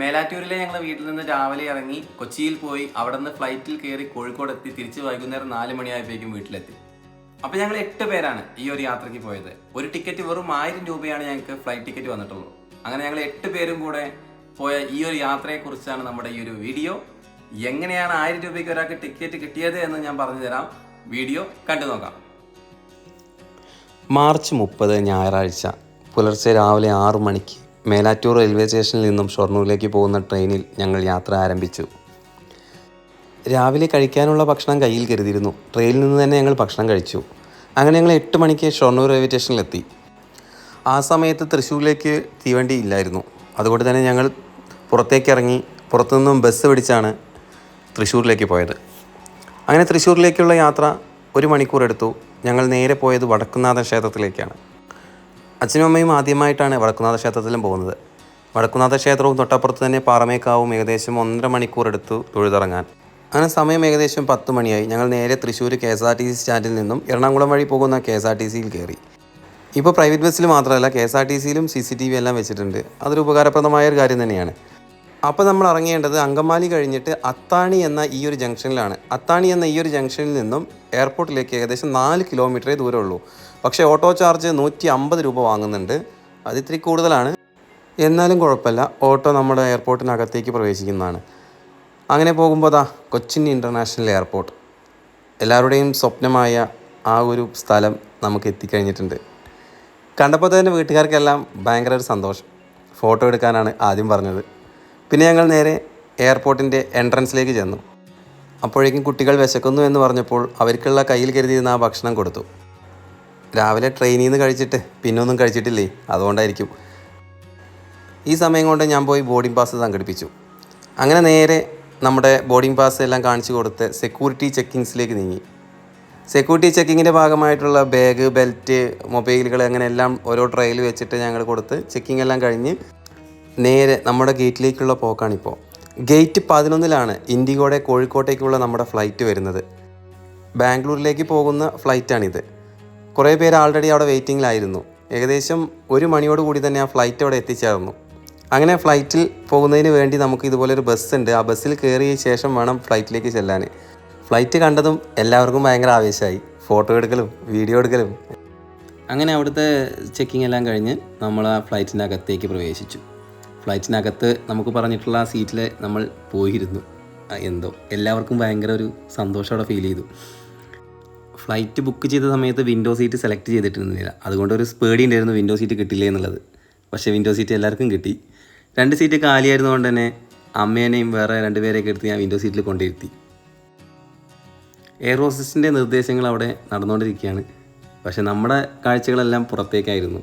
മേലാറ്റൂരിലെ ഞങ്ങൾ വീട്ടിൽ നിന്ന് രാവിലെ ഇറങ്ങി കൊച്ചിയിൽ പോയി അവിടെ നിന്ന് ഫ്ലൈറ്റിൽ കയറി കോഴിക്കോട് എത്തി തിരിച്ച് വൈകുന്നേരം നാല് മണിയായപ്പോഴേക്കും വീട്ടിലെത്തി. അപ്പോൾ ഞങ്ങൾ എട്ട് പേരാണ് ഈ ഒരു യാത്രയ്ക്ക് പോയത്. ഒരു ടിക്കറ്റ് വെറും ആയിരം രൂപയാണ് ഞങ്ങൾക്ക് ഫ്ലൈറ്റ് ടിക്കറ്റ് വന്നിട്ടുള്ളൂ അങ്ങനെ ഞങ്ങൾ എട്ട് പേരും കൂടെ പോയ ഈ ഒരു യാത്രയെക്കുറിച്ചാണ് നമ്മുടെ ഈ ഒരു വീഡിയോ. എങ്ങനെയാണ് ആയിരം രൂപയ്ക്ക് ഒരാൾക്ക് ടിക്കറ്റ് കിട്ടിയത് എന്ന് ഞാൻ പറഞ്ഞു തരാം വീഡിയോ കണ്ടു നോക്കാം. മാർച്ച് മുപ്പത് ഞായറാഴ്ച പുലർച്ചെ രാവിലെ ആറു മണിക്ക് മേലാറ്റൂർ റെയിൽവേ സ്റ്റേഷനിൽ നിന്നും ഷൊർണൂരിലേക്ക് പോകുന്ന ട്രെയിനിൽ ഞങ്ങൾ യാത്ര ആരംഭിച്ചു. രാവിലെ കഴിക്കാനുള്ള ഭക്ഷണം കയ്യിൽ കരുതിയിരുന്നു. ട്രെയിനിൽ നിന്ന് തന്നെ ഞങ്ങൾ ഭക്ഷണം കഴിച്ചു. അങ്ങനെ ഞങ്ങൾ എട്ട് മണിക്ക് ഷൊർണൂർ റെയിൽവേ സ്റ്റേഷനിലെത്തി. ആ സമയത്ത് തൃശ്ശൂരിലേക്ക് തീവണ്ടി ഇല്ലായിരുന്നു. അതുകൊണ്ട് തന്നെ ഞങ്ങൾ പുറത്തേക്ക് ഇറങ്ങി പുറത്തുനിന്നും ബസ് പിടിച്ചാണ് തൃശ്ശൂരിലേക്ക് പോയത്. അങ്ങനെ തൃശ്ശൂരിലേക്കുള്ള യാത്ര ഒരു മണിക്കൂർ എടുത്തു. ഞങ്ങൾ നേരെ പോയത് വടക്കുന്നാഥ ക്ഷേത്രത്തിലേക്കാണ്. അച്ഛനും അമ്മയും ആദ്യമായിട്ടാണ് വടക്കുനാഥ ക്ഷേത്രത്തിലും പോകുന്നത്. വടക്കുനാഥ ക്ഷേത്രവും തൊട്ടപ്പുറത്ത് തന്നെ പാറമേക്കാവും ഏകദേശം ഒന്നര മണിക്കൂർ എടുത്തു തൊഴുതിറങ്ങാൻ. അങ്ങനെ സമയം ഏകദേശം പത്ത് മണിയായി. ഞങ്ങൾ നേരെ Thrissur K S R T C സ്റ്റാൻഡിൽ നിന്നും എറണാകുളം വഴി പോകുന്ന കെ എസ് ആർ ടി സിയിൽ കയറി. ഇപ്പോൾ പ്രൈവറ്റ് ബസ്സിൽ മാത്രമല്ല കെ എസ് ആർ ടി സിയിലും സി സി ടി വി എല്ലാം വെച്ചിട്ടുണ്ട്. അതൊരു ഉപകാരപ്രദമായ ഒരു കാര്യം തന്നെയാണ്. അപ്പോൾ നമ്മൾ ഇറങ്ങേണ്ടത് അങ്കമാലി കഴിഞ്ഞിട്ട് അത്താണി എന്ന ഈ ഒരു ജംഗ്ഷനിലാണ്. അത്താണി എന്ന ഈ ഒരു ജംഗ്ഷനിൽ നിന്നും എയർപോർട്ടിലേക്ക് ഏകദേശം നാല് കിലോമീറ്ററേ ദൂരമുള്ളൂ പക്ഷേ ഓട്ടോ ചാർജ് നൂറ്റി അമ്പത് രൂപ വാങ്ങുന്നുണ്ട്. അത് ഇത്തിരി കൂടുതലാണ്. എന്നാലും കുഴപ്പമില്ല. ഓട്ടോ നമ്മുടെ എയർപോർട്ടിനകത്തേക്ക് പ്രവേശിക്കുന്നതാണ്. അങ്ങനെ പോകുമ്പോൾ അതാ കൊച്ചിൻ ഇന്റർനാഷണൽ എയർപോർട്ട്. എല്ലാവരുടെയും സ്വപ്നമായ ആ ഒരു സ്ഥലം നമുക്ക് എത്തിക്കഴിഞ്ഞിട്ടുണ്ട്. കണ്ടപ്പോൾ തന്നെ വീട്ടുകാർക്കെല്ലാം ഭയങ്കര ഒരു സന്തോഷം. ഫോട്ടോ എടുക്കാനാണ് ആദ്യം പറഞ്ഞത്. പിന്നെ ഞങ്ങൾ നേരെ എയർപോർട്ടിന്റെ എൻട്രൻസിലേക്ക് ചെന്നു. അപ്പോഴേക്കും കുട്ടികൾ വിശക്കുന്നു എന്ന് പറഞ്ഞപ്പോൾ അവർക്കുള്ള കയ്യിൽ കരുതിയിരുന്ന ആ ഭക്ഷണം കൊടുത്തു. രാവിലെ ട്രെയിനിൽ നിന്ന് കഴിച്ചിട്ട് പിന്നെ ഒന്നും കഴിച്ചിട്ടില്ലേ? അതുകൊണ്ടായിരിക്കും. ഈ സമയം കൊണ്ട് ഞാൻ പോയി ബോർഡിംഗ് പാസ് സംഘടിപ്പിച്ചു. അങ്ങനെ നേരെ നമ്മുടെ ബോർഡിംഗ് പാസ് എല്ലാം കാണിച്ചു കൊടുത്ത് സെക്യൂരിറ്റി ചെക്കിങ്സിലേക്ക് നീങ്ങി. സെക്യൂരിറ്റി ചെക്കിങ്ങിന്റെ ഭാഗമായിട്ടുള്ള ബാഗ് ബെൽറ്റ് മൊബൈലുകൾ അങ്ങനെ എല്ലാം ഓരോ ട്രയൽ വെച്ചിട്ട് ഞങ്ങൾ കൊടുത്ത് ചെക്കിംഗ് എല്ലാം കഴിഞ്ഞ് നേരെ നമ്മുടെ ഗേറ്റിലേക്കുള്ള പോക്കാണിപ്പോൾ ഗേറ്റ് പതിനൊന്നിലാണ് ഇൻഡിഗോടെ കോഴിക്കോട്ടേക്കുള്ള നമ്മുടെ ഫ്ലൈറ്റ് വരുന്നത്. ബാംഗ്ലൂരിലേക്ക് പോകുന്ന ഫ്ലൈറ്റാണിത്. കുറേ പേര് ആൾറെഡി അവിടെ വെയിറ്റിങ്ങിലായിരുന്നു ഏകദേശം ഒരു മണിയോട് കൂടി തന്നെ ആ ഫ്ലൈറ്റ് അവിടെ എത്തിച്ചേർന്നു. അങ്ങനെ ഫ്ലൈറ്റിൽ പോകുന്നതിന് വേണ്ടി നമുക്ക് ഇതുപോലൊരു ബസ് ഉണ്ട്. ആ ബസ്സിൽ കയറിയ ശേഷം വേണം ഫ്ലൈറ്റിലേക്ക് ചെല്ലാൻ. ഫ്ലൈറ്റ് കണ്ടതും എല്ലാവർക്കും ഭയങ്കര ആവേശമായി. ഫോട്ടോ എടുക്കലും വീഡിയോ എടുക്കലും. അങ്ങനെ അവിടുത്തെ ചെക്കിംഗ് എല്ലാം കഴിഞ്ഞ് നമ്മൾ ആ ഫ്ലൈറ്റിനകത്തേക്ക് പ്രവേശിച്ചു. ഫ്ലൈറ്റിനകത്ത് നമുക്ക് പറഞ്ഞിട്ടുള്ള ആ സീറ്റിൽ നമ്മൾ പോയിരുന്നു. എന്തോ. എല്ലാവർക്കും ഭയങ്കര ഒരു സന്തോഷമോടെ ഫീൽ ചെയ്തു. ഫ്ലൈറ്റ് ബുക്ക് ചെയ്ത സമയത്ത് വിൻഡോ സീറ്റ് സെലക്ട് ചെയ്തിട്ടിരുന്നില്ല അതുകൊണ്ട് ഒരു സ്പേഡി ഉണ്ടായിരുന്നു വിൻഡോ സീറ്റ് കിട്ടില്ല എന്നുള്ളത്. പക്ഷേ വിൻഡോ സീറ്റ് എല്ലാവർക്കും കിട്ടി. രണ്ട് സീറ്റ് കാലിയായിരുന്നതുകൊണ്ട് തന്നെ അമ്മേനെയും വേറെ രണ്ടുപേരെയൊക്കെ എടുത്ത് ഞാൻ വിൻഡോ സീറ്റിൽ കൊണ്ടിരുത്തി എയർ ഹോസ്റ്റസിന്റെ നിർദ്ദേശങ്ങൾ അവിടെ നടന്നുകൊണ്ടിരിക്കുകയാണ്. പക്ഷേ നമ്മുടെ കാഴ്ചകളെല്ലാം പുറത്തേക്കായിരുന്നു.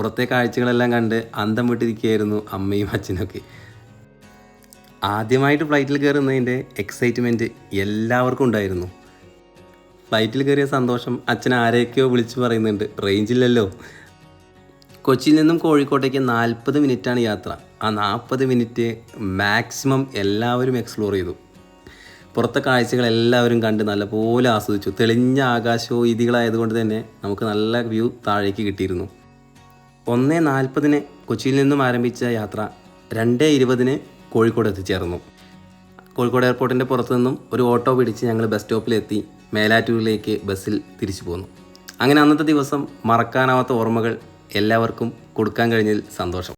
പുറത്തെ കാഴ്ചകളെല്ലാം കണ്ട് അന്തം വിട്ടിരിക്കുകയായിരുന്നു അമ്മയും അച്ഛനൊക്കെ ആദ്യമായിട്ട് ഫ്ലൈറ്റിൽ കയറുന്നതിന്റെ എക്സൈറ്റ്മെന്റ് എല്ലാവർക്കും ഉണ്ടായിരുന്നു. ഫ്ലൈറ്റിൽ കയറിയ സന്തോഷം അച്ഛൻ ആരെയൊക്കെയോ വിളിച്ചു പറയുന്നുണ്ട്. റേഞ്ചില്ലല്ലോ കൊച്ചിയിൽ നിന്നും കോഴിക്കോട്ടേക്ക് നാൽപ്പത് മിനിറ്റാണ് യാത്ര. ആ നാൽപ്പത് മിനിറ്റ് മാക്സിമം എല്ലാവരും എക്സ്പ്ലോർ ചെയ്തു. പുറത്തെ കാഴ്ചകൾ എല്ലാവരും കണ്ട് നല്ലപോലെ ആസ്വദിച്ചു. തെളിഞ്ഞ ആകാശവും ഇതികളായതുകൊണ്ട് തന്നെ നമുക്ക് നല്ല വ്യൂ താഴേക്ക് കിട്ടിയിരുന്നു. ഒന്ന് നാൽപ്പതിന് കൊച്ചിയിൽ നിന്നും ആരംഭിച്ച യാത്ര രണ്ട് ഇരുപതിന് കോഴിക്കോട് എത്തിച്ചേർന്നു. കോഴിക്കോട് എയർപോർട്ടിന്റെ പുറത്തു നിന്നും ഒരു ഓട്ടോ പിടിച്ച് ഞങ്ങൾ ബസ് സ്റ്റോപ്പിലെത്തി മേലാറ്റൂരിലേക്ക് ബസ്സിൽ തിരിച്ചു പോന്നു. അങ്ങനെ അന്നത്തെ ദിവസം മറക്കാനാവാത്ത ഓർമ്മകൾ എല്ലാവർക്കും കൊടുക്കാൻ കഴിഞ്ഞതിൽ സന്തോഷം.